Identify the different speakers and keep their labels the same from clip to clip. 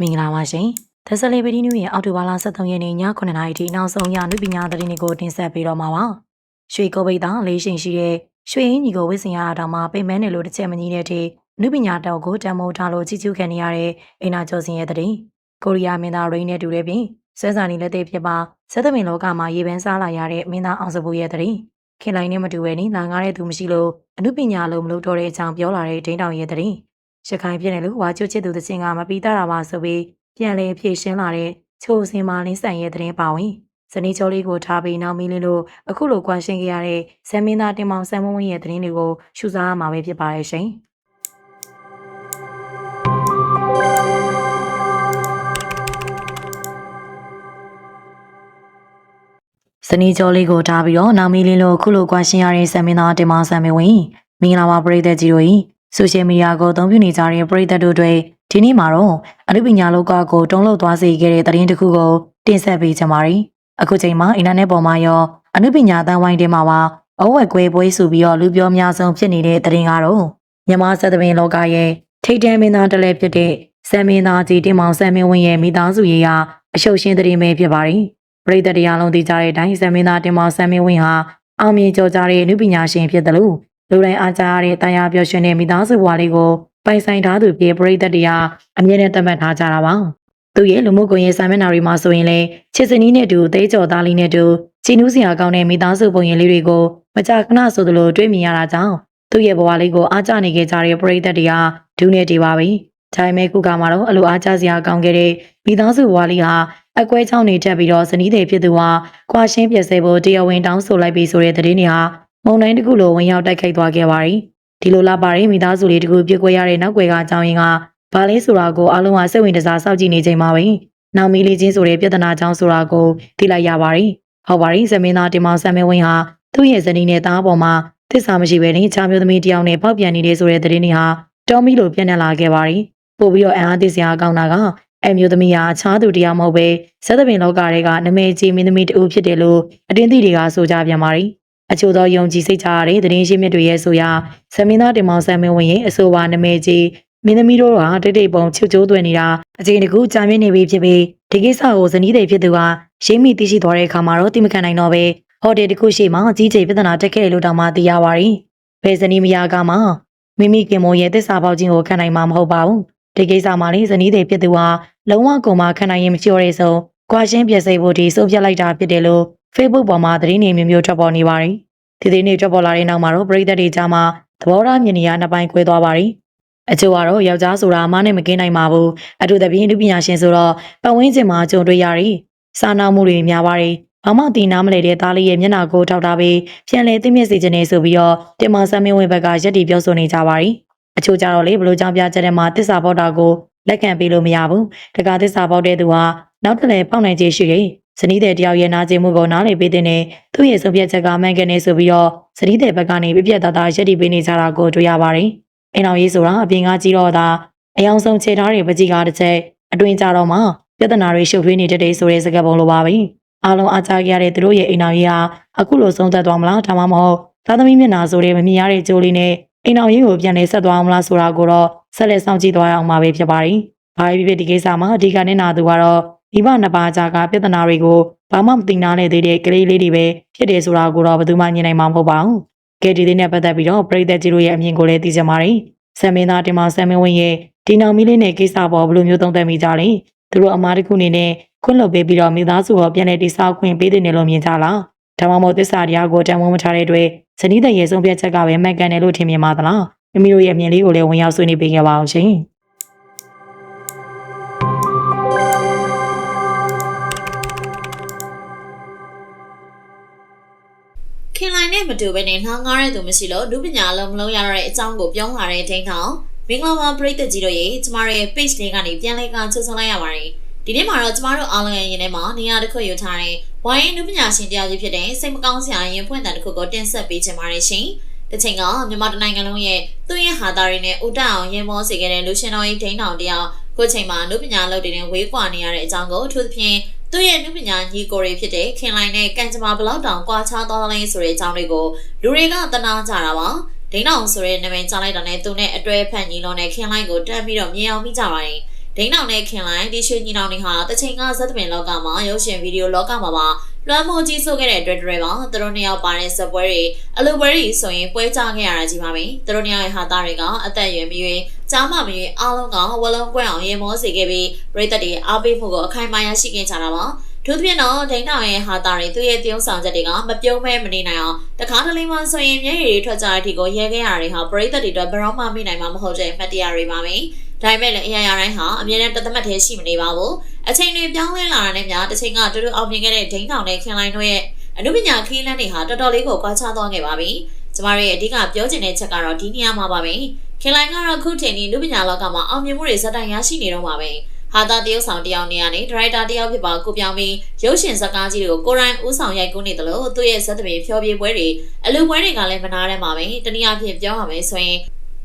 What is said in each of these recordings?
Speaker 1: မင်္ဂလာပါရှင်။သက်ဆလေးပီဒီနူးရဲ့အောက်တိုဘာလ23ရက်နေ့ည9:00နာရီထိနောက်ဆုံးရနုပညာသတင်းတွေကိုတင်ဆက်ပေးတော့မှာပါ။ရွှေကုတ်ပိတ်သားလေးရှင်ရှိတဲ့ရွှေအင်းကြီးကိုဝစ်စင်ရတာမှပိတ်မဲနယ်လို့တစ်ချက်မကြီးတဲ့အထိနုပညာတော်ကိုတံမိုးထားလို့ကြီးကျူးခံနေရတဲ့အိနာကျော်စင်ရဲ့သတင်း။ကိုရီးယားမင်းသားရိန်းနဲ့တူတဲ့ပြင်ဆွဲစာနေလက်သေးဖြစ်ပါစက်သမင်လောကမှာရေပန်းစားလာရတဲ့မင်းသားအောင်စပူရဲ့သတင်း။ခင်လိုက်နဲ့မတူဘဲနဲ့လာငားတဲ့သူမရှိလို့အနုပညာလုံးမလုပ်တော့တဲ့အကြောင်းပြောလာတဲ့ဒိန်းတောင်ရဲ့သတင်း။ ရခိုင်ပြည်နယ်လူဝါကျွတ်ချစ်သူတချင်းကမပီးတာတာပါဆိုပြီးပြန်လည်ဖြည့်ရှင်းလာတဲ့ချိုစင်မာလင်းဆိုင်ရဲ့သတင်းပါဝင်ဇနီးကျော်လေးကိုထားပြီးနောက်မီးလင်းလို့အခုလိုကွာရှင်းခဲ့ရတဲ့ဇမင်းသားတင်မောင်ဆမ်မုံဝင်းရဲ့သတင်းတွေကိုရှုစားရမှာပဲဖြစ်ပါရဲ့ရှင်ဇနီးကျော်လေးကိုထားပြီးတော့နောက်မီးလင်းလို့အခုလိုကွာရှင်းရတဲ့ဇမင်းသားတင်မောင်ဆမ်မုံဝင်းမင်္ဂလာပါပရိသတ်ကြီးတို့ဤ ဆိုရှယ်မီဒီယာကိုအသုံးပြုနေကြတဲ့ပရိသတ်တို့တွေဒီနေ့မှာတော့အနုပညာလောကကိုတုံးလှုပ်သွားစေခဲ့တဲ့သတင်းတစ်ခုကိုတင်ဆက်ပေးချင်ပါတယ်။အခုချိန်မှာအင်တာနက်ပေါ်မှာရောအနုပညာတန်ဝိုင်းတွေမှာပါအဝက်ကွဲပွဲဆိုပြီးတော့လူပြောများဆုံးဖြစ်နေတဲ့သတင်းကတော့မြန်မာစက်သမင်လောကရဲ့ထိတ်တန့်မင်းသားတစ်လဲဖြစ်တဲ့ဆမ်မင်းသားကြီးတင်မောင်ဆမ်မင်းဝင်းရဲ့မိသားစုရေးဟာအရှုပ်ရှင်းသတင်းပဲဖြစ်ပါတယ်။ပရိသတ်တရားလုံးသိကြတဲ့အတိုင်းဆမ်မင်းသားတင်မောင်ဆမ်မင်းဝင်းဟာအောင်မြင်ကြော်ကြားတဲ့အနုပညာရှင်ဖြစ်တယ်လို့ လူတိုင်းအားကြားရတဲ့တရားပြောရှင်တဲ့မိသားစုဘဝလေးကိုပိုင်ဆိုင်ထားသူပြေပရိသတ်တရားအမြဲတမ်းသတ်မှတ်ထားကြတာပါသူရဲ့လူမှုကွန်ရက်စာမျက်နှာတွေမှာဆိုရင်လည်းချစ်စနီးနဲ့အတူသိကြော်သားလေးနဲ့အတူချီနူးစရာကောင်းတဲ့မိသားစုပုံရင်လေးတွေကိုမကြာခဏဆိုသလိုတွေ့မြင်ရတာကြောင့်သူ့ရဲ့ဘဝလေးကိုအားကျနေခဲ့ကြတဲ့ပရိသတ်တရားဒူးနေတည်ပါပြီဒါပေမဲ့ခုကမှာတော့အလိုအားကျစရာကောင်းခဲ့တဲ့မိသားစုဘဝလေးဟာအကွဲချောင်းနေတက်ပြီးတော့ဇနီးတွေဖြစ်သူဟာကွာရှင်းပြည့်စဲဖို့တရားဝင်တောင်းဆိုလိုက်ပြီးဆိုတဲ့သတင်းတွေဟာ မုံတိုင်းတစ်ခုလိုဝင်ရောက်တိုက်ခိုက်သွားခဲ့ပါတယ်ဒီလိုလာပါရင်မိသားစုလေးတကူပြစ်ကွဲရတဲ့နောက်ွယ်ကအကြောင်းရင်းကဘာလဲဆိုတာကိုအားလုံးကစိတ်ဝင်စားစောင့်ကြည့်နေချိန်မှာပဲနောက်မီလေးချင်းဆိုတဲ့ပြဿနာကြောင့်ဆိုတာကိုသိလိုက်ရပါတယ်။ဟုတ်ပါတယ်ဇမင်းသားတင်မောင်ဆမ်မင်းဝင်းဟာသူ့ရဲ့ဇနီးနဲ့သားပေါ်မှာသစ္စာမရှိဘဲနဲ့ချာမျိုးသမီးတယောက်နဲ့ပေါက်ပြန်နေတဲ့ဆိုတဲ့သတင်းတွေဟာတော်မီလိုပြန့်နှံ့လာခဲ့ပါတယ်။ပို့ပြီးတော့အံအားသစ္စာကောင်းတာကအမျိုးသမီးဟာအခြားသူတယောက်မဟုတ်ပဲဇက်သပင်လောကတွေကနမဲကြီးမင်းသမီးတူဖြစ်တယ်လို့အတင်းသိတွေကဆိုကြပြန်ပါတယ်။ အချို့သောယုံကြည်စိတ်ချရတဲ့သတင်းရှိမြစ်တွေရဲ့ဆိုရာဆမင်းသားတင်မောင်ဆမ်မင်းဝင်းရဲ့အဆိုပါနမဲကြီးမင်းသမီးတို့ကတိတ်တိတ်ပုံချွတ်ချိုးသွင်းနေတာအချိန်တကူကြာမြင့်နေပြီဖြစ်ပြီးဒီကိစ္စကိုဇနီးတွေဖြစ်သူကရိမ့်မိသိရှိသွားတဲ့အခါမှာတော့တိမခံနိုင်တော့ပဲဟိုတယ်တစ်ခုရှိမှအကြီးကျယ်ပြဿနာတက်ခဲ့တယ်လို့တောင်မှသိရပါတယ်။ဘယ်ဇနီးမယားကမှမိမိကင်မိုရဲ့သစ္စာပေါက်ခြင်းကိုခံနိုင်မှာမဟုတ်ပါဘူး။ဒီကိစ္စမှာလေဇနီးတွေဖြစ်သူဟာလုံးဝကုန်မှခံနိုင်ရင်မရှိတော့တဲ့ဆုံးကွာရှင်းပြည့်စိတ်ဖို့ဒီဆုံးဖြတ်လိုက်တာဖြစ်တယ်လို့ Facebook ပေါ်မှာသတင်းတွေမျိုးမျိုးထွက်ပေါ်နေပါတယ်။ဒီသတင်းတွေထွက်ပေါ်လာတဲ့နောက်မှာတော့ပြည်သက်တွေကြားမှာသဘောထားမြင်နေရနှစ်ပိုင်းခွဲသွားပါတယ်။အချို့ကတော့ယောက်ျားဆိုတာအမနဲ့မကင်းနိုင်ပါဘူးအထူးသဖြင့်လူပညာရှင်ဆိုတော့ပတ်ဝန်းကျင်မှာကြုံတွေ့ရတယ်စာနာမှုတွေများပါတယ်ဘာမှတည်နာမလဲတဲ့သားလေးရဲ့မျက်နှာကိုထောက်ထားပြီးပြန်လဲသိမြင့်စေခြင်းနေဆိုပြီးတော့တင်မဆမ်းမင်းဝင်းဘက်ကရက်တီပြောဆိုနေကြပါတယ်အချို့ကြတော့လေဘလို့ကြောင့်ပြချက်တဲ့မှာတစ္ဆာပေါက်တာကိုလက်ခံပေးလို့မရဘူးတကားတစ္ဆာပေါက်တဲ့သူဟာနောက်တလဲပေါက်နိုင်ခြေရှိတယ် ဇနီးတဲ့တယောက်ရဲ့နာကျင်မှုကိုနားလေပေးတဲ့နဲ့သူ့ရဲ့ဆုံးဖြတ်ချက်ကမှန်ကန်နေဆိုပြီးတော့ဇနီးတဲ့ဘက်ကနေပြပြတသားရက်တီပေးနေကြတာကိုတွေ့ရပါတယ်အိမ်တော်ရေးဆိုတာအပြင်ကကြီးတော့တာအယောင်ဆုံးခြေထားတဲ့ပကြီးကားတစ်ချက်အတွင်ကြတော့မှပြဿနာတွေရှုပ်ထွေးနေတဲ့တဲ့ဆိုတဲ့စကားပုံလိုပါပဲအားလုံးအားကြခဲ့ရတဲ့သူတို့ရဲ့အိမ်တော်ရေးဟာအခုလိုဆုံးသက်သွားမလားဒါမှမဟုတ်သားသမီးမျက်နှာဆိုတဲ့မမြင်ရတဲ့ကြိုးလေးနဲ့အိမ်တော်ရေးကိုပြန်လဲဆက်သွားအောင်မလားဆိုတာကိုတော့ဆက်လက်စောင့်ကြည့်သွားရအောင်ပါပဲဖြစ်ပါတယ်။ဘာဖြစ်ဖြစ်ဒီကိစ္စမှာအဓိကနဲ့နာသူကတော့ မိဘနှစ်ပါးကြားကပြဿနာတွေကိုဘာမှမသိနာနဲ့သေးတဲ့ကလေးလေးတွေပဲဖြစ်တယ်ဆိုတာကိုတော့ဘယ်သူမှညင်နိုင်မှာမဟုတ်ပါဘူး။ကဲဒီလေးနဲ့ပတ်သက်ပြီးတော့ပြည်သက်ကြီးတို့ရဲ့အမြင်ကိုလည်းသိကြပါရစေ။ဆမ်မင်းသားတင်မောင်ဆမ်မင်းဝင်းရဲ့ဒီနောင်မီလေးနဲ့ကိစ္စပေါ်ဘယ်လိုမျိုးသုံးသပ်မိကြလဲ။သူတို့အမားတစ်ခုအနေနဲ့ခွင့်လွှတ်ပေးပြီးတော့မိသားစုကိုပြန်လည်တိစောက်ခွင့်ပေးတဲ့နေလို့မြင်ကြလား။ဒါမှမဟုတ်သစ္စာတရားကိုတန်ဖိုးမထားတဲ့အတွက်ဇနီးတဲ့ရဲ့ဆုံးဖြတ်ချက်ကပဲမှန်ကန်တယ်လို့ထင်မြင်ပါသလား။မိမိတို့ရဲ့အမြင်လေးကိုလည်းဝင်ရောက်ဆွေးနွေးပေးကြပါအောင်ရှင်။
Speaker 2: ခင်လိုက်နဲ့မတူဘဲနဲ့နှောင်းကားတဲ့သူမရှိလို့လူပညာလုံးမလုံးရတော့တဲ့အကြောင်းကိုပြောလာတဲ့ဒိန်းထောင်မင်္ဂလာပါပရိသတ်ကြီးတို့ရေကျမတို့ရဲ့ page လေးကနေပြန်လဲကချူဆုံလိုက်ရပါတယ်ဒီနေ့မှာတော့ကျမတို့အားလုံးရဲ့ရင်ထဲမှာနေရာတစ်ခုယူထားတဲ့ဝိုင်းလူပညာရှင်တရားကြီးဖြစ်တဲ့စိတ်မကောင်းစရာရင်ဖွင့်တဲ့တစ်ခုကိုတင်ဆက်ပေးချင်ပါတယ်ရှင်တစ်ချိန်ကမြန်မာတိုင်းနိုင်ငံလုံးရဲ့သူ့ရဲ့ဟာတာတွေနဲ့ဦးတအောင်ရင်မောစေခဲ့တဲ့လူရှင်တော်ကြီးဒိန်းထောင်တယောက်ခုချိန်မှာလူပညာလုပ်တွေနဲ့ဝေးကွာနေရတဲ့အကြောင်းကိုအထူးသဖြင့် သူ့ရဲ့နုပညာညီကိုတွေဖြစ်တဲ့ခင်လိုင်းနဲ့ကန်ချမာဘလောက်တောင်ကွာခြားသွားလဲဆိုတဲ့အကြောင်းတွေကိုလူတွေကတနာကြတာပါဒိန်းအောင်ဆိုတဲ့နာမည်ကြားလိုက်တာနဲ့သူနဲ့အတွဲဖက်ညီလုံးနဲ့ခင်လိုင်းကိုတန်းပြီးတော့မြင်အောင်မိကြပါတယ်ဒဒိန်းအောင်နဲ့ခင်လိုက်ဒီရွှေညီနောင်တွေဟာတချိန်ကဇက်သမင်လောကမှာရုပ်ရှင်ဗီဒီယိုလောကမှာပါ လွှမ်းမိုးကြီးဆိုခဲ့တဲ့အတွက်တွေပါသူတို့နှစ်ယောက်ပါတဲ့ဇက်ပွဲတွေအလူပွဲတွေဆိုရင်ပွဲကြခဲ့ရတာကြီးပါပဲသူတို့နှစ်ယောက်ရဲ့ဟာသားတွေကအသက်အရွယ်မရွေးကြားမမရွေးအားလုံးကဝလုံးကွဲအောင်ရေမောစေခဲ့ပြီးပြည်သက်တွေအားပေးမှုကိုအခိုင်အမာရရှိခဲ့ကြတာပါဒုသဖြင့်တော့ဒိန်းတောင်ရဲ့ဟာတာတွေသူ့ရဲ့တရုံဆောင်ချက်တွေကမပြုံးမဲမနေနိုင်အောင်တခါတလေမှဆိုရင်မျက်ရည်တွေထွက်ကြတဲ့အထိကိုရဲခဲ့ရတွေဟာပရိသတ်တွေအတွက်ဘယ်တော့မှမိနိုင်မှာမဟုတ်တဲ့အမှတ်တရတွေပါပဲ။ ဒါပေမဲ့လည်းအရာရာတိုင်းဟာအမြဲတမ်းတသမတ်တည်းရှိမနေပါဘူး။အချိန်တွေပြောင်းလဲလာတာနဲ့များတစ်ချိန်ကတူတူအောင်မြင်ခဲ့တဲ့ဒိန်းတောင်နဲ့ခင်လိုင်းတို့ရဲ့အနုပညာခီးလန်းတွေဟာတော်တော်လေးကိုကွာခြားသွားခဲ့ပါပြီ။ကျမတို့ရဲ့အဓိကပြောချင်တဲ့ချက်ကတော့ဒီနေရာမှာပါပဲ။ခင်လိုင်းကတော့ခုချိန်ဒီအနုပညာလောကမှာအောင်မြင်မှုတွေဇက်တိုင်ရရှိနေတော့ပါပဲ။ဟာတာတရုတ်ဆောင်တယောက်နေရနေဒရိုက်တာတယောက်ဖြစ်ပါကိုပြောင်းပြီးရုပ်ရှင်ဇာတ်ကားကြီးတွေကိုကိုရိုင်းဦးဆောင်ရိုက်ကူးနေတယ်လို့သူ့ရဲ့ဇာတ်သမီးဖျော်ဖြေပွဲတွေအလူပွဲတွေကလည်းမနာတဲ့မှာပဲတနည်းအားဖြင့်ပြောရမယ်ဆိုရင်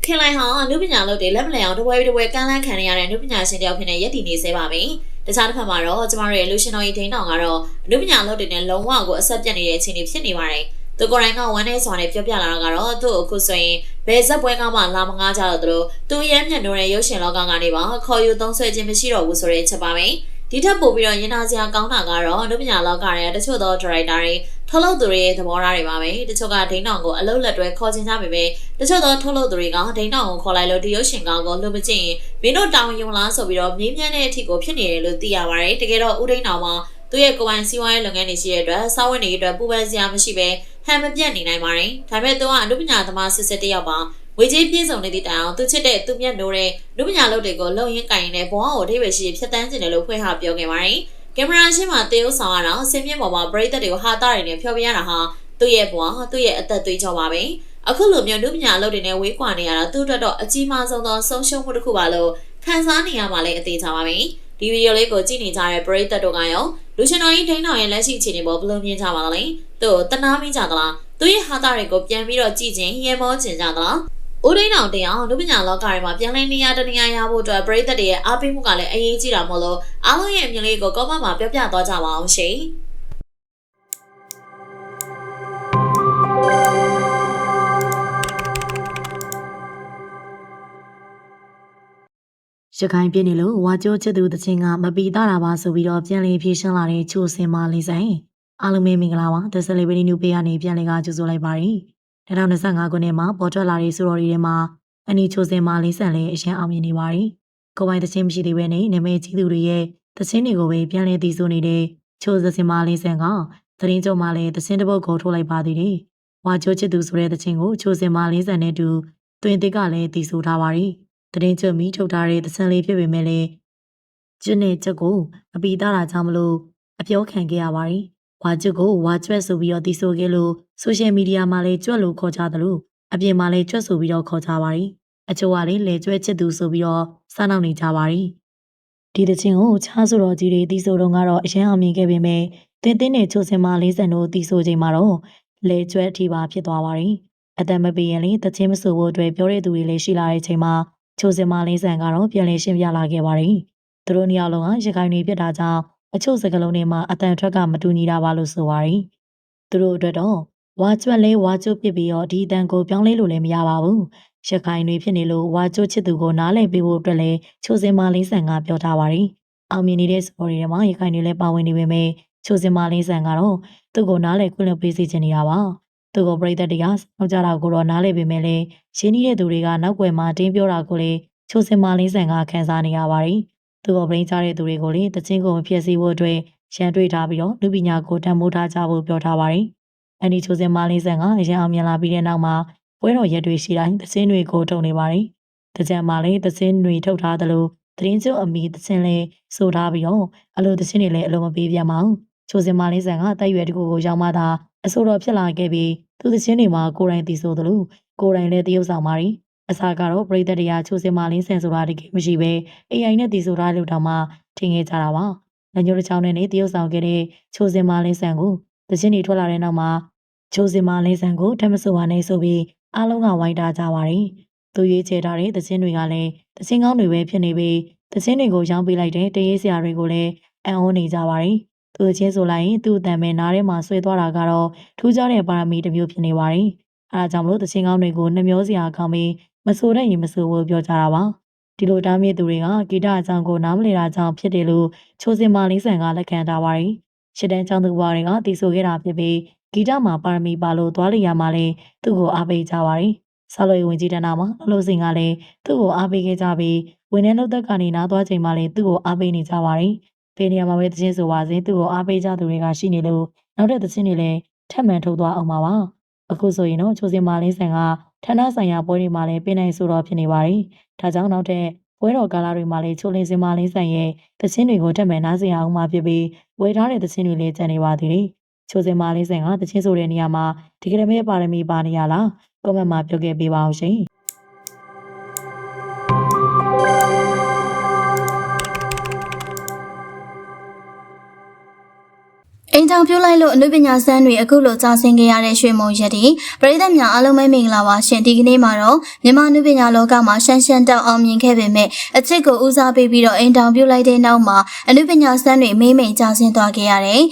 Speaker 2: ခင်လိုက်ဟောင်းအနုပညာလုပ်တွေလက်မလည်အောင်တပွဲတပွဲကမ်းလှမ်းခံရတဲ့အနုပညာရှင်တယောက်ဖြစ်နေရည်တည်နေစေပါပဲတခြားတစ်ဖက်မှာတော့ကျမတို့ရဲ့လူရှင်တော်ကြီးဒိန်းတောင်ကတော့အနုပညာလုပ်တွေနဲ့လုံးဝကိုအဆက်ပြတ်နေတဲ့အခြေအနေဖြစ်နေပါတယ်သူကိုယ်တိုင်ကဝမ်းနေစွာနဲ့ပြောပြလာတာကတော့သူ့အခုဆိုရင်ဘယ်ဇက်ပွဲကမှလာမငားကြတော့သူတို့သူရဲမျက်နှာတဲ့ရုပ်ရှင်လောကကနေပါခေါ်ယူသုံးဆွဲခြင်းမရှိတော့ဘူးဆိုတဲ့ချက်ပါပဲ ဒီထက်ပိုပြီးတော့ရင်နာစရာကောင်းတာကတော့အနုပညာလောကရဲ့တချို့သောဒါရိုက်တာတွေထုတ်လုပ်သူတွေရဲ့သဘောထားတွေပါပဲတချို့ကဒိန်းတောင်ကိုအလုတ်လက်တွဲခေါ်ခြင်းကြပေမဲ့တချို့သောထုတ်လုပ်သူတွေကဒိန်းတောင်ကိုခေါ်လိုက်လို့ဒီရုပ်ရှင်ကောင်းကိုလူမကျင်ရင်မင်းတို့တောင်းယုံလားဆိုပြီးတော့မြင်းမြန်းတဲ့အထိကိုဖြစ်နေတယ်လို့သိရပါတယ်တကယ်တော့ဦးဒိန်းတောင်မှာသူ့ရဲ့ကိုယ်ပိုင်စီးပွားရေးလုပ်ငန်းတွေရှိတဲ့အတွက်စာဝင်တွေအတွက်ပူပန်စရာမရှိပဲဟန်မပြတ်နေနိုင်ပါတယ်ဒါပေမဲ့သူကအနုပညာသမားစစ်စစ်တယောက်ပါ ဝေကြီးပြည့်စုံနေသည့်တိုင်အောင်သူချစ်တဲ့သူမြတ်နိုးတဲ့လူပညာလုပ်တွေကိုလုံရင်းကင်ရင်းနဲ့ဘဝကိုအထိပ္ပယ်ရှိဖြတ်တန်းကျင်တယ်လို့ဖွင့်ဟပြောခဲ့ပါတယ်။ကင်မရာရှင်းမှာတေးဥဆောင်ရတာဆင်မြင့်ပေါ်မှာပရိသတ်တွေကိုဟာတာတွေနဲ့ဖျော်ပြရတာဟာသူ့ရဲ့ဘဝသူ့ရဲ့အသက်သွေးကြောပါပဲ။အခုလိုမျိုးလူပညာလုပ်တွေနဲ့ဝေးကွာနေရတာသူ့အတွက်တော့အကြီးမားဆုံးသောဆုံးရှုံးမှုတစ်ခုပါလို့ခံစားနေရမှာလည်းအသေးချပါပဲ။ဒီဗီဒီယိုလေးကိုကြည့်နေကြတဲ့ပရိသတ်တို့ကရောလူရှင်တော်ကြီးဒိန်းတော်ရဲ့လက်ရှိအခြေအနေပေါ်ဘယ်လိုမြင်ကြပါသလဲ။သူ့ကိုတနာမိကြသလား။သူ့ရဲ့ဟာတာတွေကိုပြန်ပြီးတော့ကြည့်ခြင်းရဲမောကျင်ကြသလား။ ဦးဒိန်းအောင်တရားလူပညာလောကတွေမှာပြန်လည်နေရတနေရရဖို့အတွက်ပရိသတ်တွေရဲ့အားပေးမှုကလည်းအရေးကြီးတာမို့လို့အားလုံးရဲ့အမြင်လေးကိုကောမန့်မှာပြောပြသွားကြပါအောင်ရှင်။
Speaker 1: ရခိုင်ပြည်နယ်လို့ဝါကျောချစ်သူတချင်းကမပီတာတာပါဆိုပြီးတော့ပြန်လည်ဖြေရှင်းလာတဲ့ချိုစင်မလေးဆိုင်အားလုံးပဲမင်္ဂလာပါ The Celebrity New Pay ကနေပြန်လည်ကကြိုဆိုလိုက်ပါရစေ 2025ခုနှစ်မှာပေါ်ထွက်လာတဲ့ဆိုတော်ရီတွေမှာအနီချိုစင်မလေးဆန်လည်းအရင်အောင်မြင်နေပါရီကိုပိုင်တချင်းမရှိသေးဘဲနဲ့နာမည်ကြီးသူတွေရဲ့တချင်းတွေကိုပဲပြန်လည်တည်ဆိုနေတဲ့ချိုစင်မလေးဆန်ကသတင်းကြုံမှာလည်းတချင်းတစ်ပုတ်ကိုထုတ်လိုက်ပါသေးတယ်ဝါကျောချစ်သူဆိုတဲ့တချင်းကိုချိုစင်မလေးဆန်နဲ့တူတွင်တစ်ကလည်းတည်ဆိုထားပါရီတရင်ချွတ်မိထုတ်ထားတဲ့သစံလေးဖြစ်ပေမဲ့လည်းကျွတ်နဲ့ချက်ကိုအပီတာတာကြောင့်မလို့အပြောခံခဲ့ရပါတယ်။ ဝါကျွတ်ကိုဝါကျွတ်ဆိုပြီးတော့တီးဆိုခဲ့လို့ဆိုရှယ်မီဒီယာမှာလည်းကျွတ်လို့ခေါ်ကြတယ်လို့အပြင်မှာလည်းကျွတ်ဆိုပြီးတော့ခေါ်ကြပါတယ်။အချို့ကလည်းလေကျွတ်ချစ်သူဆိုပြီးတော့စားနောက်နေကြပါတယ်။ဒီတချင်းကိုချားဆိုတော်ကြီးတွေတီးဆိုတော့ကတော့အရင်အောင်မြင်ခဲ့ပေမဲ့တင်းတင်းနဲ့ချိုစင်မလေးစံတို့တီးဆိုချိန်မှာတော့လေကျွတ်အထိပါဖြစ်သွားပါတယ်။အသက်မပေးရင်လေတချင်းမဆိုဖို့အတွက်ပြောတဲ့သူတွေလည်းရှိလာတဲ့ချိန်မှာချိုစင်မလေးဆန်ကတော့ပြန်လည်ရှင်းပြလာခဲ့ပါတယ်။သူတို့နှစ်ယောက်လုံးကရခိုင်တွေဖြစ်တာကြောင့် အချို့စကလုံးတွေမှာအတန်ထွက်ကမတူညီတာပါလို့ဆိုပါတယ်။သူတို့အတွက်တော့ဝါကျွတ်လေးဝါကျွတ်ပြစ်ပြီးတော့ဒီအတန်ကိုပြောင်းလဲလို့လည်းမရပါဘူး။ရခိုင်တွေဖြစ်နေလို့ဝါကျွတ်ချစ်သူကိုနားလည်ပေးဖို့အတွက်လည်းချိုစင်မလေးဆန်ကပြောထားပါတယ်။အောင်မြင်နေတဲ့စပေါ်တွေမှာရခိုင်တွေလည်းပါဝင်နေပေမဲ့ချိုစင်မလေးဆန်ကတော့သူ့ကိုနားလည်ခွင့်လွှတ်ပေးစီချင်နေတာပါ။သူ့ကိုပြိသက်တွေကနောက်ကြတာကိုတော့နားလည်ပေမဲ့လည်းရှင်းနေတဲ့သူတွေကနောက်ွယ်မှာတင်းပြောတာကိုလည်းချိုစင်မာလေးဆန်ကခန်းစားနေရပါတယ်။ သူ့ကိုပရင်းချတဲ့သူတွေကိုလည်းတချင်းကိုမဖြစ်စေဖို့အတွက်ရန်တွေ့ထားပြီးတော့လူပညာကိုတန်ဖိုးထားကြဖို့ပြောထားပါတယ်။အန်ဒီချိုစင်မာလေးဆန်ကအရင်အောင်မြင်လာပြီးတဲ့နောက်မှာပွဲတော်ရက်တွေရှိတိုင်းတချင်းတွေကိုထုတ်နေပါတယ်။တကြံမှာလည်းတချင်းတွေထုတ်ထားသလိုသတင်းကျုပ်အမီတချင်းလေးဆိုထားပြီးတော့အလိုတချင်းတွေလည်းအလိုမပေးပြမအောင်။ချိုစင်မာလေးဆန်ကတိုက်ရွယ်တကူကိုရောက်မှသာအဆိုတော်ဖြစ်လာခဲ့ပြီးသူတချင်းတွေမှာကိုယ်တိုင်သိဆိုသလိုကိုယ်တိုင်လည်းတရုပ်ဆောင်ပါတယ်။ အစားကတော့ပြည်သက်တရားချိုစင်မာလင်းဆန်ဆိုတာတကယ်မရှိပဲ AI နဲ့တည်ဆိုတာလို့တောင်မှထင်ခဲ့ကြတာပါ။ညညိုတစ်ချောင်းနဲ့နေတရုပ်ဆောင်ခဲ့တဲ့ချိုစင်မာလင်းဆန်ကိုတချင်းတွေထွက်လာတဲ့နောက်မှာချိုစင်မာလင်းဆန်ကိုထပ်မဆိုပါနဲ့ဆိုပြီးအားလုံးကဝိုင်းတာကြပါတယ်။သူရွေးချယ်ထားတဲ့တချင်းတွေကလည်းတချင်းကောင်းတွေပဲဖြစ်နေပြီးတချင်းတွေကိုရောင်းပေးလိုက်တဲ့တရေးစရာတွေကိုလည်းအံ့ဩနေကြပါတယ်။သူတချင်းဆိုလိုက်ရင်သူ့အတန်ပဲနားထဲမှာဆွဲသွားတာကတော့ထူးခြားတဲ့ပါရမီတစ်မျိုးဖြစ်နေပါတယ်။အဲဒါကြောင့်မလို့တချင်းကောင်းတွေကိုနှမျောစရာကောင်းပြီး မဆိုတဲ့ရင်မဆိုဘူးပြောကြတာပါဒီလိုတားမြစ်သူတွေကဂီတအကြောင်းကိုနားမလည်တာကြောင့်ဖြစ်တယ်လို့ချိုစင်မာလေးဆန်ကလက်ခံထားပါတယ်။ရှစ်တန်းကျောင်းသူဘွားတွေကတည်ဆိုခဲ့တာဖြစ်ပြီးဂီတမှာပါရမီပါလို့သွားလျာမှာလည်းသူ့ကိုအားပေးကြပါတယ်။ဆောက်လို့ဝင်ကြီးတန်းတာမှာအလို့စင်ကလည်းသူ့ကိုအားပေးခဲ့ကြပြီးဝင်နေလို့သက်ကနေနားသွားချိန်မှာလည်းသူ့ကိုအားပေးနေကြပါတယ်။ဖေးနေရာမှာပဲတခြင်းဆိုပါစေသူ့ကိုအားပေးကြသူတွေကရှိနေလို့နောက်တဲ့တခြင်းတွေလည်းထပ်မံထုတ်သွားအောင်ပါပါ။အခုဆိုရင်တော့ချိုစင်မာလေးဆန်က ဌာနဆိုင်ရာပွဲတွေမှာလည်းပြင်နိုင်ဆိုတော့ဖြစ်နေပါတယ်။ဒါကြောင့်နောက်တဲ့ပွဲတော်ကာလတွေမှာလည်းချိုလင်းစင်မာလေးဆန်ရဲ့တခြင်းတွေကိုထပ်မံနားဆင်အောင်မှာဖြစ်ပြီးဝယ်ထားတဲ့တခြင်းတွေလည်းကျန်နေပါသေးတယ်။ချိုစင်မာလေးဆန်ကတခြင်းဆိုတဲ့နေရာမှာဒီကရမဲပါရမီပါနေရလားကွန်မန့်မှာပြောခဲ့ပေးပါအောင်ရှင်။
Speaker 3: အိမ်ထောင်ပြုတ်လိုက်လို့အနုပညာစမ်းတွေအခုလိုကြာဆင်းခဲ့ရတဲ့ရွှေမုံရက်ဒီပရိသတ်များအားလုံးပဲမင်္ဂလာပါရှင်ဒီကနေ့မှာတော့မြန်မာအနုပညာလောကမှာရှမ်းရှမ်းတောက်အောင်မြင်ခဲ့ပေမဲ့အချစ်ကိုဦးစားပေးပြီးတော့အိမ်ထောင်ပြုတ်လိုက်တဲ့နောက်မှာအနုပညာစမ်းတွေမေးမိန်ကြာဆင်းသွားခဲ့ရတယ်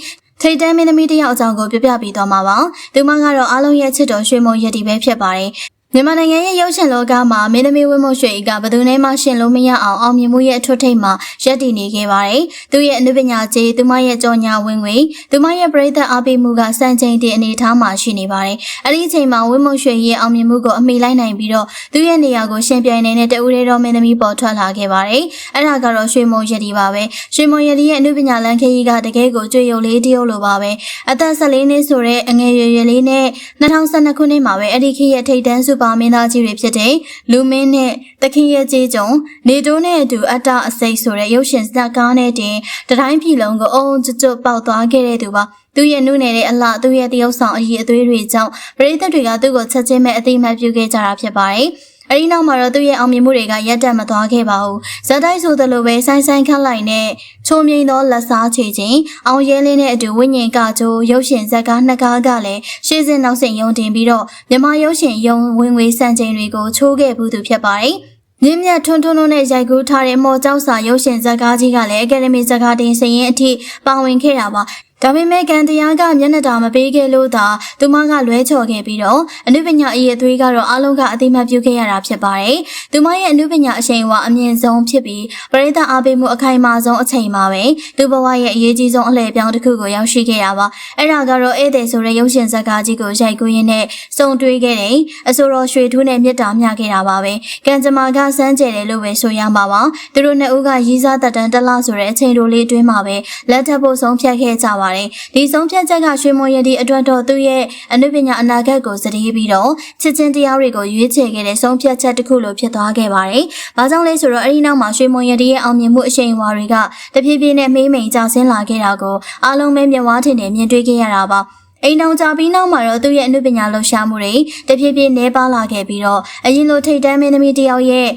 Speaker 3: ထိတ်တန်းမင်းသမီးတစ်ယောက်အကြောင်းကိုပြပြပေးသွားမှာပါ။ဒီမှာကတော့အားလုံးရဲ့ချစ်တော်ရွှေမုံရက်ဒီပဲဖြစ်ပါတယ်။ မြန်မာနိုင်ငံရဲ့ရုပ်ရှင်လောကမှာမင်းသမီးဝင်းမရွှေကဘယ်သူနဲ့မှရှင်လို့မရအောင်အောင်မြင်မှုရဲ့အထွတ်ထိပ်မှာရပ်တည်နေခဲ့ပါတယ်။သူရဲ့အနုပညာကြီးသူမရဲ့ကြော်ညာဝင်ငွေသူမရဲ့ပရိသတ်အားပေးမှုကစံချိန်တင်အနေအထားမှာရှိနေပါတယ်။အဲ့ဒီအချိန်မှာဝင်းမရွှေရဲ့အောင်မြင်မှုကိုအမိလိုက်နိုင်ပြီးတော့သူရဲ့နေရာကိုရှင်ပြိုင်နေတဲ့တဦးရဲတော်မင်းသမီးပေါ်ထွက်လာခဲ့ပါတယ်။အဲ့ဒါကတော့ရွှေမုံရည်ဒီပါပဲ။ရွှေမုံရည်ဒီရဲ့အနုပညာလမ်းခရီးကတကယ်ကိုကြွေရုပ်လေးတရုပ်လိုပါပဲ။အသက်14နှစ်ဆိုတဲ့အငယ်ရွယ်ရွယ်လေးနဲ့2012ခုနှစ်မှာပဲအဲ့ဒီခေတ်ရဲ့ထိပ်တန်းစူပါမင်းသားကြီးတွေဖြစ်တဲ့လူမင်းနဲ့တခင်ရဲ့ကြီးကြုံနေတိုးနဲ့အတူအတ္တအစိတ်ဆိုတဲ့ရုပ်ရှင်ဇာတ်ကားနဲ့တင်တတိုင်းပြည်လုံးကိုအုံကျွတ်ကျွတ်ပေါက်သွားခဲ့တဲ့သူပါသူရဲ့နုနယ်တဲ့အလှသူ့ရဲ့တရုပ်ဆောင်အရေးအသွေးတွေကြောင့်ပရိသတ်တွေကသူ့ကိုချက်ချင်းပဲအသိမှတ်ပြုခဲ့ကြတာဖြစ်ပါတယ် အဲဒီနောက်မှာတော့သူ့ရဲ့အောင်မြင်မှုတွေကရက်တက်မသွားခဲ့ပါဘူး။ဇက်တိုက်ဆိုသလိုပဲဆိုင်းဆိုင်းခတ်လိုက်နဲ့ချုံမြိန်သောလက်စားချေခြင်းအောင်ရဲလင်းနဲ့အတူဝိညာဉ်ကကြိုးရုပ်ရှင်ဇက်ကားနှစ်ကားကလည်းရှေ့စင်နောက်စင်ယုံတင်ပြီးတော့မြမရုပ်ရှင်ယုံဝင်ငွေစံချိန်တွေကိုချိုးခဲ့ဘူးသူဖြစ်ပါတယ်။မြင့်မြတ်ထွန်းထွန်းနဲ့ရိုက်ကူးထားတဲ့မော်ကျောက်စာရုပ်ရှင်ဇာတ်ကားကြီးကလည်းအကယ်ဒမီဇာတ်ကားတင်စရင်အထိပါဝင်ခဲ့တာပါ ဒါပေမဲ့ကန်တရားကမျက်နှာတာမပေးခဲ့လို့သာသူမကလွဲချော်ခဲ့ပြီးတော့အနုပညာအရေးအသွေးကတော့အလုံးကအသိမှတ်ပြုခဲ့ရတာဖြစ်ပါတယ်။သူမရဲ့အနုပညာအရှိန်အဝါအမြင့်ဆုံးဖြစ်ပြီးပရိသတ်အားပေးမှုအခိုင်အမာဆုံးအချိန်မှာပဲသူဘဝရဲ့အရေးကြီးဆုံးအလှည့်ပြောင်းတစ်ခုကိုရောက်ရှိခဲ့ရပါ။အဲ့ဒါကတော့ဧည့်သည်ဆိုတဲ့ရုပ်ရှင်ဇာတ်ကားကြီးကိုရိုက်ကူးရင်းနဲ့စုံတွေးခဲ့တယ်။အဆိုတော်ရွှေထူးနဲ့မြတ်တာမျှခဲ့တာပါပဲ။ကံကြမ္မာကစမ်းကြဲတယ်လို့ပဲဆိုရမှာပါ။သူတို့နှစ်ဦးကရီးစားတက်တန်တက်လာဆိုတဲ့အချိန်တိုလေးအတွင်းမှာပဲလက်ထပ်ဖို့ဆုံးဖြတ်ခဲ့ကြပါတယ်။ဒီဆုံးဖြတ်ချက်ကရွှေမွန်ရည်ဒီအတွက်တော့သူ့ရဲ့အနုပညာအနာဂတ်ကိုစတေးပြီးတော့ချစ်ချင်းတရားတွေကိုရွေးချယ်ခဲ့တဲ့ဆုံးဖြတ်ချက်တစ်ခုလိုဖြစ်သွားခဲ့ပါတယ်။ဘာကြောင့်လဲဆိုတော့အဲဒီနောက်မှာရွှေမွန်ရည်ဒီရဲ့အောင်မြင်မှုအရှိန်အဝါတွေကတဖြည်းဖြည်းနဲ့မေးမိန်ကျဆင်းလာခဲ့တာကိုအားလုံးပဲမျက်ဝါးထင်ထင်မြင်တွေ့ခဲ့ရတာပါ။အိမ်တော်ကြပြီးနောက်မှာတော့သူ့ရဲ့အနုပညာလှူရှာမှုတွေတဖြည်းဖြည်းနှဲပါလာခဲ့ပြီးတော့အရင်လိုထိတ်တန်းမင်းသမီးတယောက်ရဲ့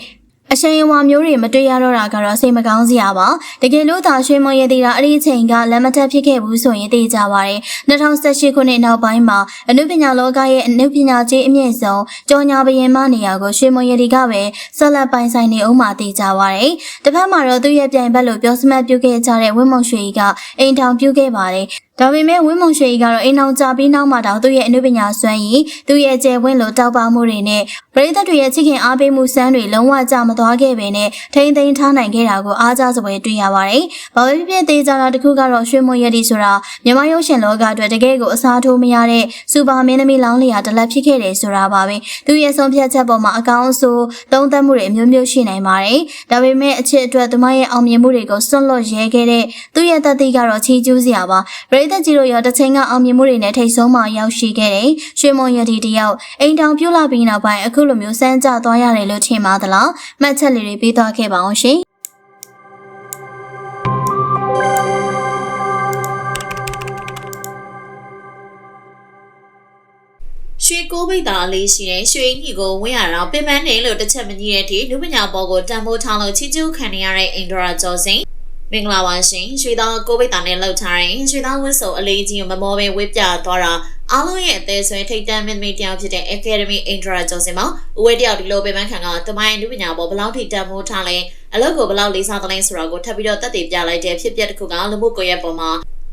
Speaker 3: အရှိန်အဝါမျိုးတွေမတွေ့ရတော့တာကတော့စိတ်မကောင်းစရာပါတကယ်လို့သာရွှေမွန်ရည်သေးတာအဲ့ဒီအချိန်ကလက်မတက်ဖြစ်ခဲ့ဘူးဆိုရင်သိကြပါတယ်2018ခုနှစ်နောက်ပိုင်းမှာအနုပညာလောကရဲ့အနုပညာကြီးအမြင့်ဆုံးကြော်ညာဘရင်မနေရာကိုရွှေမွန်ရည်ဒီကပဲဆက်လက်ပိုင်ဆိုင်နေအောင်မှသိကြပါတယ်တစ်ဖက်မှာတော့သူ့ရဲ့ပြိုင်ဘက်လို့ပြောစမှတ်ပြုခဲ့ကြတဲ့ဝင်းမုံရွှေကအိမ်ထောင်ပြုခဲ့ပါတယ် ဒါပေမဲ့ဝင်းမုံရွှေကြီးကတော့အိမ်အောင်ကြပြီးနောက်မှတော့သူ့ရဲ့အနုပညာစွမ်းရည်သူ့ရဲ့ကျယ်ဝန်းလိုတောက်ပမှုတွေနဲ့ပရိသတ်တွေရဲ့ချစ်ခင်အားပေးမှုစမ်းတွေလုံးဝကြမသွားခဲ့ပေနဲ့ထိမ့်သိမ်းထားနိုင်ခဲ့တာကိုအားကြစပွဲတွေ့ရပါတယ်။ဘာပဲဖြစ်ဖြစ်သေးကြတာတစ်ခုကတော့ရွှေမွန်ရည်ဒီဆိုတာမြန်မာရုပ်ရှင်လောကအတွက်တကယ်ကိုအစားထိုးမရတဲ့စူပါမင်းသမီးလောင်းလျာတလက်ဖြစ်ခဲ့တယ်ဆိုတာပါပဲ။သူ့ရဲ့ဆုံးဖြတ်ချက်ပေါ်မှာအကောင်းအဆိုးသုံးသပ်မှုတွေအမျိုးမျိုးရှိနိုင်ပါတယ်။ဒါပေမဲ့အချစ်အတွက်သူမရဲ့အောင်မြင်မှုတွေကိုစွန့်လွတ်ရဲခဲ့တဲ့သူ့ရဲ့တသက်ကတော့ချီးကျူးစရာပါ။ပရိသတ်ကြီးတို့ရောတစ်ချိန်ကအောင်မြင်မှုတွေနဲ့ထိတ်ဆုံးမှရောက်ရှိခဲ့တယ်။ရွှေမုံရည်ဒီတယောက်အိမ်တောင်ပြုတ်လာပြီးနောက်ပိုင်းအခုလိုမျိုးစမ်းကြသွားရတယ်လို့ထင်ပါသလား။မှတ်ချက်လေးတွေပေးသွားခဲ့ပါအောင်ရှင်။
Speaker 2: ရွှေကိုးပိတ်တာလေးရှိတဲ့ရွှေညီကိုဝင်းရတော့ပင်ပန်းနေလို့တစ်ချက်မကြီးတဲ့အထိလူပညာပေါ်ကိုတန်ဖိုးထားလို့ချီကျူးခံနေရတဲ့အိန္ဒရာကျော်စင် မင်္ဂလာပါရှင်ရွှေသားကိုးပိတ်တာနဲ့လှုပ်ထားရင်ရွှေသားဝတ်စုံအလေးကြီးကိုမမောပဲဝစ်ပြသွားတာအားလုံးရဲ့အသေးဆွဲထိတ်တန့်မင်းမင်းတယောက်ဖြစ်တဲ့ Academy Indra ကျော်စင်မှာအဝဲတယောက်ဒီလိုပင်ပန်းခံကတမိုင်းလူပညာပေါ်ဘလောက်ထိတန်ဖိုးထားလဲအလုပ်ကိုဘလောက်လေးစားသလဲဆိုတာကိုထပ်ပြီးတော့တက်တည်ပြလိုက်တဲ့ဖြစ်ပျက်တစ်ခုကလူမှုကွန်ရက်ပေါ်မှာ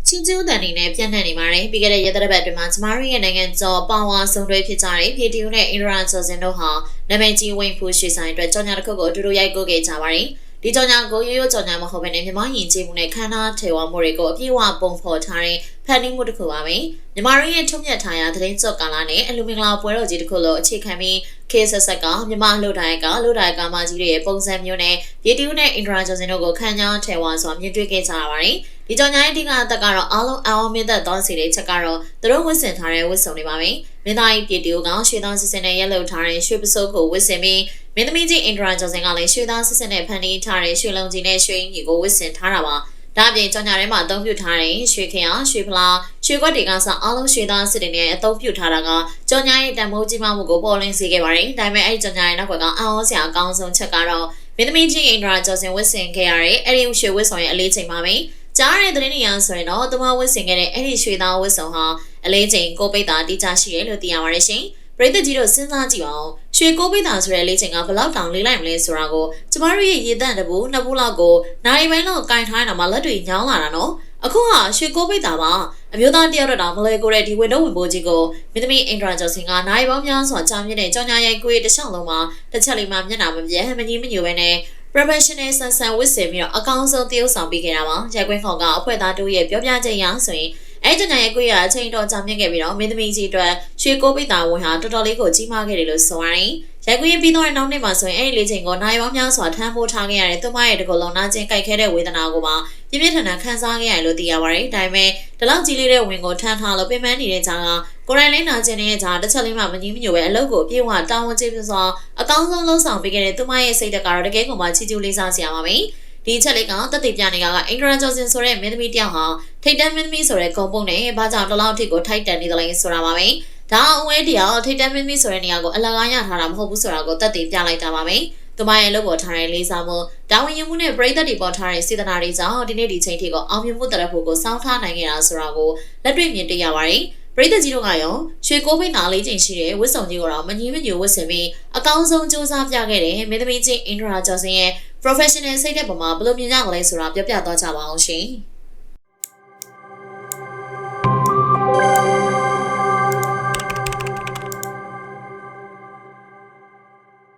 Speaker 2: ချချင်းကျူးတန်နေနဲ့ပြန့်နှံ့နေပါတယ်ပြီးခဲ့တဲ့ရက်သတ္တပတ်အတွင်းမှာကျမတို့ရဲ့နိုင်ငံကျော်ပါဝါဆုံတွဲဖြစ်ကြတဲ့ဗီဒီယိုနဲ့အင်ဒရာချော်စင်တို့ဟာနာမည်ကြီးဝင်းဖူးရွှေဆိုင်အတွက်ကြောင်ညာတစ်ခုကိုအတူတူရိုက်ကိုခဲ့ကြပါတယ် ဒီကြောင်ညာကိုရိုးရိုးကြောင်ညာမဟုတ်ဘဲနဲ့မြမယဉ်ကျေးမှုနဲ့ခန္ဓာထေဝမှုတွေကိုအပြည့်အဝပုံဖော်ထားတဲ့ဖန်တီးမှုတစ်ခုပါပဲမြမတို့ရဲ့ထုံးမြတ်ထားရာသတင်းကြော့ကာလာနဲ့အလူမင်္ဂလာပွဲတော်ကြီးတစ်ခုလို့အခြေခံပြီးခေတ်ဆက်ဆက်ကမြမလှုပ်တိုင်းကလှုပ်တိုင်းကမကြီးတွေရဲ့ပုံစံမျိုးနဲ့ဗီဒီယိုနဲ့အင်ဒရာချော်စင်တို့ကိုခန်းညာထေဝါစွာမြင်တွေ့ခဲ့ကြရပါတယ်ဒီကြောင်ညာရဲ့အဓိကအသက်ကတော့အားလုံးအောင်မြင်သက်သောစီတဲ့ချက်ကတော့သူတို့ဝတ်ဆင်ထားတဲ့ဝတ်စုံတွေပါပဲမင်းသားကြီးပြည်တူကရွှေသားစစ်စစ်နဲ့ရက်လှုပ်ထားတဲ့ရွှေပစိုးကိုဝတ်ဆင်ပြီး မင်းသမီးကြီးအင်ဒရာကျော်စင်ကလည်းရွှေသားစစ်စစ်နဲ့ဖန်တီးထားတဲ့ရွှေလုံးကြီးနဲ့ရွှေအင်ကြီးကိုဝတ်ဆင်ထားတာပါဒါအပြင်ကြောင်ညာထဲမှာအသုံးပြုထားတဲ့ရွှေခရရွှေဖလားရွှေခွက်တွေကစအားလုံးရွှေသားစစ်တွေနဲ့အသုံးပြုထားတာကကြောင်ညာရဲ့တန်ဖိုးကြီးမားမှုကိုပေါ်လင်းစေခဲ့ပါတယ်ဒါပေမဲ့အဲ့ဒီကြောင်ညာရဲ့နောက်ကွယ်ကအံ့ဩစရာအကောင်းဆုံးချက်ကတော့မင်းသမီးကြီးအင်ဒရာကျော်စင်ဝတ်ဆင်ခဲ့ရတဲ့အဲ့ဒီရွှေဝတ်ဆောင်ရဲ့အလေးချိန်ပါပဲကြားရတဲ့သတင်းတွေအရဆိုရင်တော့သူမဝတ်ဆင်ခဲ့တဲ့အဲ့ဒီရွှေသားဝတ်ဆောင်ဟာအလေးချိန်ကိုပိတ်တာတိကျရှိတယ်လို့သိရပါတယ်ရှင်ပရိသတ်ကြီးတို့စဉ်းစားကြည့်အောင် ရွှေကိုပိတ်တာဆိုတဲ့လေးချိန်ကဘယ်လောက်တောင်လေးလိုက်မလဲဆိုတာကိုကျမတို့ရဲ့ရေတန့်တပူနှစ်ပူလောက်ကိုနိုင်ပိုင်းလောက်ကင်ထားတာမှလက်တွေညောင်းလာတာနော်အခုကရွှေကိုပိတ်တာပါအမျိုးသားတယောက်တော့တောင်မလွယ်ကိုတဲ့ဒီဝင်တော့ဝင်ပိုးကြီးကိုမင်းသမီးအင်ဒရာကျော်စင်ကနိုင်ပေါင်းများစွာကြာမြင့်တဲ့ကြောင်ညာရိုက်ကိုရဲ့တစ်ချောင်းလုံးမှာတစ်ချက်လေးမှမျက်နှာမပြတ်မကြီးမညိုပဲနဲ့ professional ဆန်ဆန်ဝစ်စင်ပြီးတော့အကောင်းဆုံးတရုပ်ဆောင်ပေးခဲ့တာပါရိုက်ကွင်းခေါင်ကအဖွဲသားတို့ရဲ့ပြောပြချက်ရဆိုရင် အဲကြောင့်ရဲ့ကိုရအချိန်တော်ကြာမြင့်ခဲ့ပြီးတော့မင်းသမီးကြီးအတွက်ရွှေကိုပိတ်တာဝင်ဟာတော်တော်လေးကိုကြီးမားခဲ့တယ်လို့ဆိုရတယ်။ရိုက်ကွင်းပြီးတော့နောက်နေ့မှာဆိုရင်အဲဒီလေးချိန်ကိုနိုင်ပေါင်းများစွာထမ်းဖိုးထားခဲ့ရတဲ့သူမရဲ့တကူလုံးနာကျင်ကြိုက်ခဲတဲ့ဝေဒနာကိုပါပြင်းပြထန်ထန်ခံစားခဲ့ရတယ်လို့သိရပါတယ်။ဒါပေမဲ့ဒီလောက်ကြီးလေးတဲ့ဝင်ကိုထမ်းထားလို့ပြင်ပန်းနေတဲ့ကြားကကိုရိုင်းလင်းနာကျင်နေတဲ့ကြားတစ်ချက်လေးမှမငြင်းမညိုပဲအလုပ်ကိုအပြည့်အဝတောင်းဝန်ကျပြစွာအကောင်းဆုံးလှုပ်ဆောင်ပေးခဲ့တဲ့သူမရဲ့စိတ်ဓာတ်ကတော့တကယ်ကိုမှချီးကျူးလေးစားစရာပါပဲ။ ဒီချက်လေးကတက်တည်ပြနေတာကအင်ဒရာဂျော်စင်ဆိုတဲ့မင်းသမီးတယောက်ဟာထိတ်တန်းမင်းသမီးဆိုတဲ့ဂုံပုံနဲ့ဘာကြောင့်တလောက်အထိကိုထိုက်တန်နေတယ်လဲဆိုတာပါပဲ။ဒါအဝဲတရားထိတ်တန်းမင်းသမီးဆိုတဲ့နေရာကိုအလကားရထားတာမဟုတ်ဘူးဆိုတာကိုတက်တည်ပြလိုက်တာပါပဲ။သူမရဲ့လုပ်ပေါ်ထားတဲ့လေးစားမှုတာဝန်ယူမှုနဲ့ပြည်သက်တွေပေါ်ထားတဲ့စေတနာတွေကြောင့်ဒီနေ့ဒီချိန်ထိကိုအောင်မြင်မှုတရဖို့ကိုစောင်းထားနိုင်ခဲ့တာဆိုတာကိုလက်တွေ့မြင်တွေ့ရပါတယ်။ပရိသတ်ကြီးတို့ကရောရွှေကိုပိတ်နာလေးချိန်ရှိတဲ့ဝတ်စုံကြီးကိုတော့မငြင်းမညိုဝတ်ဆင်ပြီးအကောင်းဆုံးစူးစမ်းပြခဲ့တဲ့မင်းသမီးချင်းအင်ဒရာကျော်စင်ရဲ့ professional စိတ်တဲ့ပုံမှာဘယ်လိုမြင်ကြမလဲဆိုတာပြောပြသွားကြပါအောင်ရှင်။